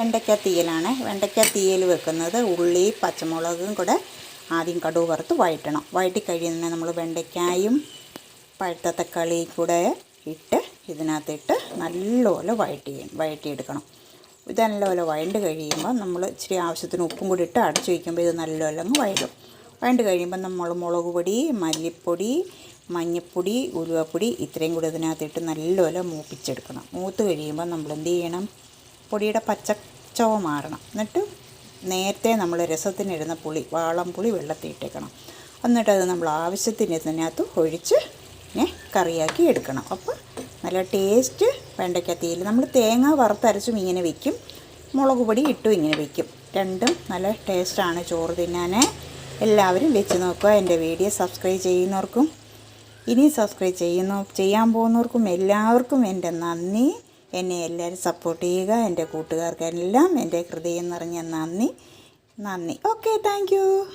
വെണ്ടയ്ക്ക തീയലാണ്. വെണ്ടയ്ക്ക തീയൽ വെക്കുന്നത് ഉള്ളി പച്ചമുളകും കൂടെ ആദ്യം കടുക് വറുത്ത് വഴറ്റണം. വഴറ്റി കഴിയുന്ന നമ്മൾ വെണ്ടയ്ക്കായും പഴുത്ത തക്കാളി കൂടെ ഇട്ട് ഇതിനകത്തിട്ട് നല്ലപോലെ വഴറ്റി വഴറ്റിയെടുക്കണം. ഇത് നല്ലപോലെ വഴണ്ട് കഴിയുമ്പോൾ നമ്മൾ ഇച്ചിരി ആവശ്യത്തിന് ഉപ്പും കൂടി ഇട്ട് അടച്ച് വയ്ക്കുമ്പോൾ ഇത് നല്ലപോലെ അങ്ങ് വഴലും വഴണ്ട് കഴിയുമ്പോൾ നമ്മൾ മുളക് പൊടി മല്ലിപ്പൊടി മഞ്ഞൾപ്പൊടി ഉലുവപ്പൊടി ഇത്രയും കൂടി ഇതിനകത്തിട്ട് നല്ലപോലെ മൂപ്പിച്ചെടുക്കണം. മൂത്ത് കഴിയുമ്പോൾ നമ്മൾ എന്ത് ചെയ്യണം? പൊടിയുടെ പച്ചച്ചവ മാറണം. എന്നിട്ട് നേരത്തെ നമ്മൾ രസത്തിനിടുന്ന പുളി വാളം പുളി വെള്ളത്തിൽ ഇട്ടേക്കണം അത് നമ്മൾ ആവശ്യത്തിന് ഇതിനകത്ത് ഒഴിച്ച് ഇങ്ങനെ കറിയാക്കി എടുക്കണം. അപ്പോൾ നല്ല ടേസ്റ്റ് വെണ്ടയ്ക്കത്തിയിൽ നമ്മൾ തേങ്ങ വറുത്തരച്ചും ഇങ്ങനെ വയ്ക്കും മുളക് പൊടി ഇട്ടും ഇങ്ങനെ വയ്ക്കും രണ്ടും നല്ല ടേസ്റ്റാണ് ചോറ് തിന്നാൻ എല്ലാവരും വെച്ച് നോക്കുക. എന്റെ വീഡിയോ സബ്സ്ക്രൈബ് ചെയ്യുന്നവർക്കും ഇനി സബ്സ്ക്രൈബ് ചെയ്യുന്നു ചെയ്യാൻ പോകുന്നവർക്കും എല്ലാവർക്കും എന്റെ നന്ദി. എന്നെ എല്ലാവരും സപ്പോർട്ട് ചെയ്യുക എന്റെ കൂട്ടുകാർക്കെല്ലാം എന്റെ ഹൃദയം നിറഞ്ഞ നന്ദി. നന്ദി. Okay thank